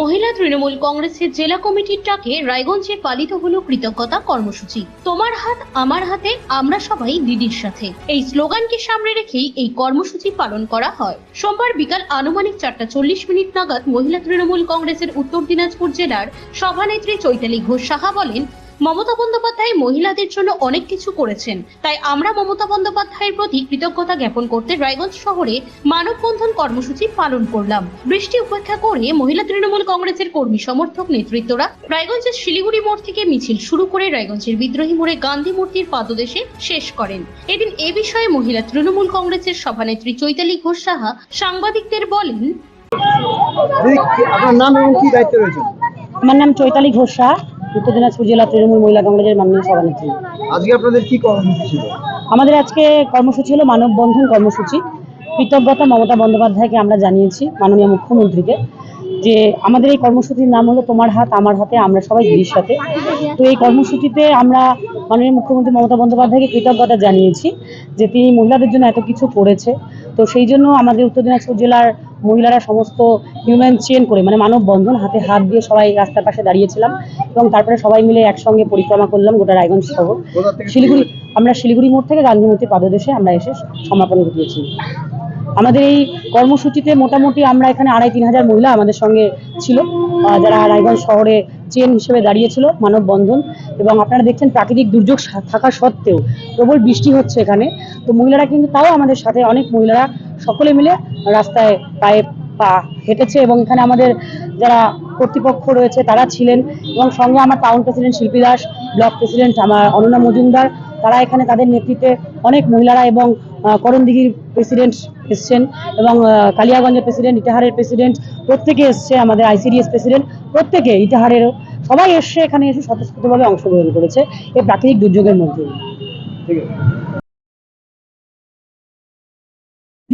মহিলা তৃণমূল কংগ্রেসের জেলা কমিটির ডাকে রায়গঞ্জে পালিত হলো কৃতজ্ঞতা কর্মসূচি। তোমার হাত, আমার হাতে, আমরা সবাই দিদির সাথে। এই স্লোগানকে সামনে রেখেই এই কর্মসূচি পালন করা হয়। সোমবার বিকাল আনুমানিক চারটা চল্লিশ মিনিট নাগাদ মহিলা তৃণমূল কংগ্রেসের উত্তর দিনাজপুর জেলার সভানেত্রী চৈতালি ঘোষ সাহা বলেন মমতা বন্দ্যোপাধ্যায় মহিলাদের জন্য অনেক কিছু করেছেন। তাই আমরা মমতা বন্দ্যোপাধ্যায়ের প্রতি কৃতজ্ঞতা জ্ঞাপন করতে রায়গঞ্জ শহরে মানববন্ধন কর্মসূচি পালন করলাম। বৃষ্টি উপেক্ষা করে মহিলা তৃণমূল কংগ্রেসের কর্মী সমর্থক নেতৃত্বরা রায়গঞ্জের শিলিগুড়ি মোড় থেকে মিছিল শুরু করে রায়গঞ্জের বিদ্রোহী মোড়ে গান্ধী মূর্তির পাদদেশে শেষ করেন। এদিন এ বিষয়ে মহিলা তৃণমূল কংগ্রেসের সভানেত্রী চৈতালি ঘোষ সাহা সাংবাদিকদের বলেন আপনার নাম এবং কি দায়িত্ব রয়েছে আমার নাম চৈতালি ঘোষ শাহ উত্তর দিনাজপুর জেলা তৃণমূল মহিলা কংগ্রেসের মাননীয় সভানেত্রী। আজকে আপনাদের কি কর্মসূচি ছিল? আমাদের আজকে কর্মসূচি হলো মানববন্ধন কর্মসূচি। কৃতজ্ঞতা মমতা বন্দ্যোপাধ্যায়কে আমরা জানিয়েছি মাননীয় মুখ্যমন্ত্রীকে যে আমাদের এই কর্মসূচির নাম হলো তোমার হাত আমার হাতে আমরা সবাই দিদির সাথে তো এই কর্মসূচিতে আমরা মাননীয় মুখ্যমন্ত্রী মমতা বন্দ্যোপাধ্যায়কে কৃতজ্ঞতা জানিয়েছি যে তিনি মহিলাদের জন্য এত কিছু করেছে। তো সেই জন্য আমাদের উত্তর দিনাজপুর জেলার মহিলারা সমস্ত হিউম্যান চেন করে মানে মানববন্ধন হাতে হাত দিয়ে সবাই রাস্তার পাশে দাঁড়িয়েছিলাম এবং তারপরে সবাই মিলে একসঙ্গে পরিক্রমা করলাম গোটা রায়গঞ্জ শহর। শিলিগুড়ি আমরা শিলিগুড়ি মোড় থেকে গান্ধী মূর্তির পাদদেশে আমরা এসে সমাপন ঘটিয়েছি। আমাদের এই কর্মসূচিতে মোটামুটি আমরা এখানে আড়াই তিন হাজার মহিলা আমাদের সঙ্গে ছিল যারা রায়গঞ্জ শহরে চেন হিসেবে দাঁড়িয়েছিল মানববন্ধন এবং আপনারা দেখছেন প্রাকৃতিক দুর্যোগ থাকা সত্ত্বেও প্রবল বৃষ্টি হচ্ছে এখানে। তো মহিলারা কিন্তু তাও আমাদের সাথে অনেক মহিলারা সকলে মিলে রাস্তায় পায়ে পা হেঁটেছে এবং এখানে আমাদের যারা কর্তৃপক্ষ রয়েছে তারা ছিলেন এবং সঙ্গে আমার টাউন প্রেসিডেন্ট শিল্পী দাস ব্লক প্রেসিডেন্ট আমার অনন্যা মজুমদার, তারা এখানে তাদের নেতৃত্বে অনেক মহিলারা এবং করণদিঘির প্রেসিডেন্ট এসছেন এবং কালিয়াগঞ্জের প্রেসিডেন্ট ইটাহারের প্রেসিডেন্ট প্রত্যেকে এসছে আমাদের আইসিডিএস প্রেসিডেন্ট প্রত্যেকে ইটাহারেরও সবাই এসছে এখানে এসে স্বতঃস্ফূর্তভাবে অংশগ্রহণ করেছে এই প্রাকৃতিক দুর্যোগের মধ্যে